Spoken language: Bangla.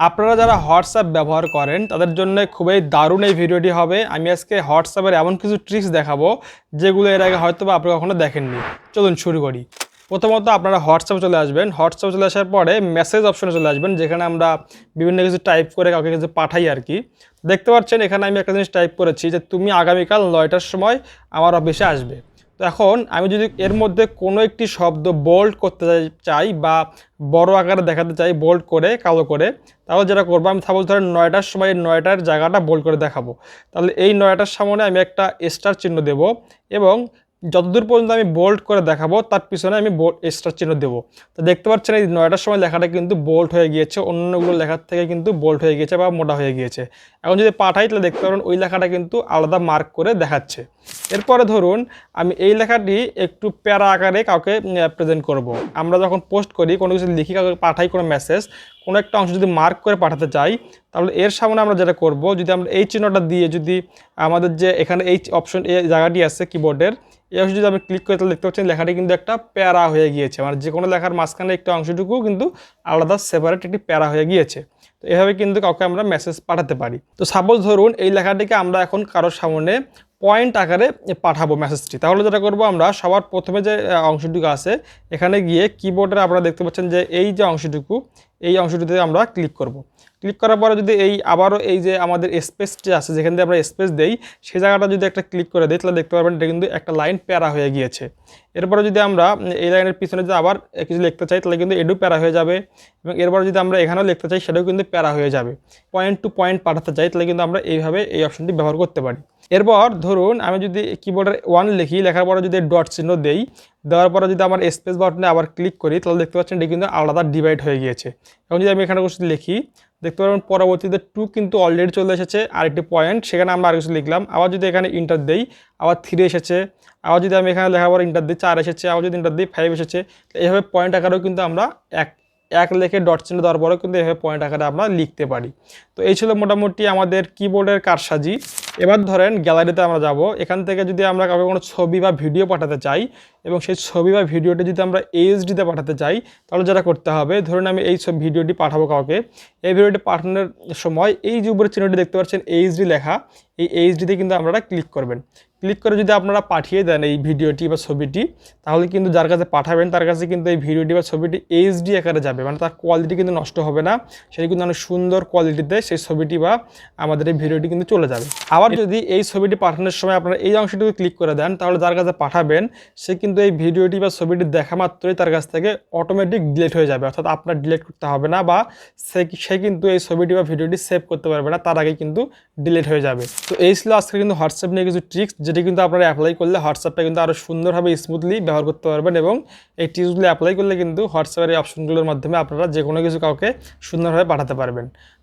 আপনারা যারা হোয়াটসঅ্যাপ ব্যবহার করেন, তাদের জন্য খুবই দারুণ এই ভিডিওটি হবে। আমি আজকে হোয়াটসঅ্যাপের এমন কিছু ট্রিক্স দেখাবো, যেগুলো এর আগে হয়তো বা আপনারা কখনো দেখেননি। চলুন শুরু করি। প্রথমত আপনারা হোয়াটসঅ্যাপে চলে আসবেন। হোয়াটসঅ্যাপে চলে আসার পরে মেসেজ অপশনে চলে আসবেন, যেখানে আমরা বিভিন্ন কিছু টাইপ করে কাউকে কিছু পাঠাই আর কি। দেখতে পাচ্ছেন, এখানে আমি একটা জিনিস টাইপ করেছি যে, তুমি আগামীকাল নয়টার সময় আমার অফিসে আসবে। তো এখন আমি যদি এর মধ্যে কোনো একটি শব্দ বোল্ড করতে চাই- বা বড় আকারে দেখাতে চাই বোল্ড করে, কালো করে, তাহলে যেটা করব, আমি সাপোজ ধরেন নয়টার সময় নয়টার জায়গাটা বোল্ড করে দেখাবো। তাহলে এই নয়টার সামনে আমি একটা স্টার চিহ্ন দেব এবং যতদূর পর্যন্ত আমি বোল্ড করে দেখাবো, তার পিছনে আমি স্টার চিহ্ন দেবো। তো দেখতে পাচ্ছেন এই নয়টার সময় লেখাটা কিন্তু বোল্ড হয়ে গিয়েছে অন্যগুলো লেখার থেকে কিন্তু বোল্ড হয়ে গিয়েছে বা মোটা হয়ে গিয়েছে। এখন যদি পাঠাই, তাহলে দেখতে পারেন ওই লেখাটা কিন্তু আলাদা মার্ক করে দেখাচ্ছে। এরপরে ধরুন, আমি এই লেখাটি একটু প্যারা আকারে কাউকে প্রেজেন্ট করব। আমরা যখন পোস্ট করি, কোনো কিছু লিখি, কাউকে পাঠাই কোনো মেসেজ কোনো একটা অংশ যদি মার্ক করে পাঠাতে চাই, তাহলে এর সামনে আমরা যেটা করব, যদি আমরা এই চিহ্নটা দিয়ে যদি আমাদের যে এখানে এই অপশন এই জায়গাটি আছে কিবোর্ডের এই অংশ যদি আমি ক্লিক করি তাহলে দেখতে পাচ্ছেন লেখাটি কিন্তু একটা প্যারা হয়ে গিয়েছে। মানে যে কোনো লেখার মাঝখানে একটা অংশটুকু কিন্তু আলাদা সেপারেট একটি প্যারা হয়ে গিয়েছে। তো এভাবে কিন্তু কাউকে আমরা মেসেজ পাঠাতে পারি। তো সাপোজ ধরুন এই লেখাটিকে আমরা এখন কারোর সামনে পয়েন্ট আকারে পাঠাবো মেসেজটি তাহলে যেটা করব আমরা, সবার প্রথমে যে অংশটুকু আছে, এখানে গিয়ে কিবোর্ডে আপনারা দেখতে পাচ্ছেন যে, এই যে অংশটুকু, এই অংশটিতে আমরা ক্লিক করব। ক্লিক করার পরে যদি এই আবারও এই যে আমাদের স্পেসটি আছে, যেখান দিয়ে আমরা স্পেস দেই, সেই জায়গাটা যদি একটা ক্লিক করে দিই, তাহলে দেখতে পারবেন এটা কিন্তু একটা লাইন প্যারা হয়ে গিয়েছে। এরপরে যদি আমরা এই লাইনের পিছনে যদি আবার কিছু লিখতে চাই, তাহলে কিন্তু এডু প্যারা হয়ে যাবে। এবং এরপর যদি আমরা এখানেও লিখতে চাই, সেটাও কিন্তু প্যারা হয়ে যাবে। পয়েন্ট টু পয়েন্ট পাঠাতে চাই, তাহলে কিন্তু আমরা এইভাবে এই অপশনটি ব্যবহার করতে পারি। এরপর ধরুন, আমি যদি কিবোর্ডের ওয়ান লিখি, লেখার পরে যদি ডট চিহ্ন দেই, দেওয়ার পরে যদি আমার স্পেস বাটনে আবার ক্লিক করি, তাহলে দেখতে পাচ্ছেন এটি কিন্তু আলাদা ডিভাইড হয়ে গিয়েছে। এখন যদি আমি এখানে কিছু লিখি দেখতে পারবেন পরবর্তীতে টু কিন্তু অলরেডি চলে এসেছে, আরেকটি পয়েন্ট সেখানে আমরা আর কিছু লিখলাম। আবার যদি এখানে ইন্টার দেই, আবার থ্রি এসেছে, আবার যদি আমি এখানে লেখাবার ইন্টার দিই, চার এসেছে, আবার যদি ইন্টার দিই ফাইভ এসেছে এইভাবে পয়েন্ট আকারেও কিন্তু আমরা এক এক লেখে ডট চিহ্ন দেওয়ার পরেও কিন্তু এভাবে পয়েন্ট আকারে আমরা লিখতে পারি। তো এই ছিল মোটামুটি আমাদের কিবোর্ডের কারসাজি। এবার ধরেন গ্যালারিতে আমরা যাব, এখান থেকে যদি আমরা কাউকে কোনো ছবি বা ভিডিও পাঠাতে চাই এবং সেই ছবি বা ভিডিওটি যদি আমরা এইচডিতে পাঠাতে চাই, তাহলে যেটা করতে হবে, ধরুন আমি এই সব ভিডিওটি পাঠাবো কাউকে। এই ভিডিওটি পাঠানোর সময় এই যে উপরে চিহ্নটি দেখতে পাচ্ছেন এইচডি লেখা, এই এইচডিতে কিন্তু আপনারা ক্লিক করবেন। ক্লিক করে যদি আপনারা পাঠিয়ে দেন এই ভিডিওটি বা ছবিটি, তাহলে কিন্তু যার কাছে পাঠাবেন, তার কাছে কিন্তু এই ভিডিওটি বা ছবিটি এইচডি আকারে যাবে। মানে তার কোয়ালিটি কিন্তু নষ্ট হবে না, সেটি কিন্তু অনেক সুন্দর কোয়ালিটিতে সেই ছবিটি বা আমাদের এই ভিডিওটি কিন্তু চলে যাবে। আবার যদি এই ছবিটি পাঠানোর সময় আপনারা এই অংশটুকু ক্লিক করে দেন, তাহলে যার কাছে পাঠাবেন, সে কিন্তু এই ভিডিওটি বা ছবিটি দেখা মাত্রই তার কাছ থেকে অটোমেটিক ডিলিট হয়ে যাবে। অর্থাৎ আপনার ডিলিট করতে হবে না বা সে সে কিন্তু এই ছবিটি বা ভিডিওটি সেভ করতে পারবে না, তার আগে কিন্তু ডিলিট হয়ে যাবে। তো এই ছিল আজকে কিন্তু হোয়াটসঅ্যাপ নিয়ে কিছু ট্রিক্স যেটি কিন্তু আপনারা অ্যাপ্লাই করলে হোয়াটসঅ্যাপটা কিন্তু আরও সুন্দরভাবে স্মুথলি ব্যবহার করতে পারবেন এবং এই টিপসগুলো অ্যাপ্লাই করলে কিন্তু হোয়াটসঅ্যাপের এই অপশনগুলোর মাধ্যমে আপনারা যে কোনো কিছু কাউকে সুন্দরভাবে পাঠাতে পারবেন।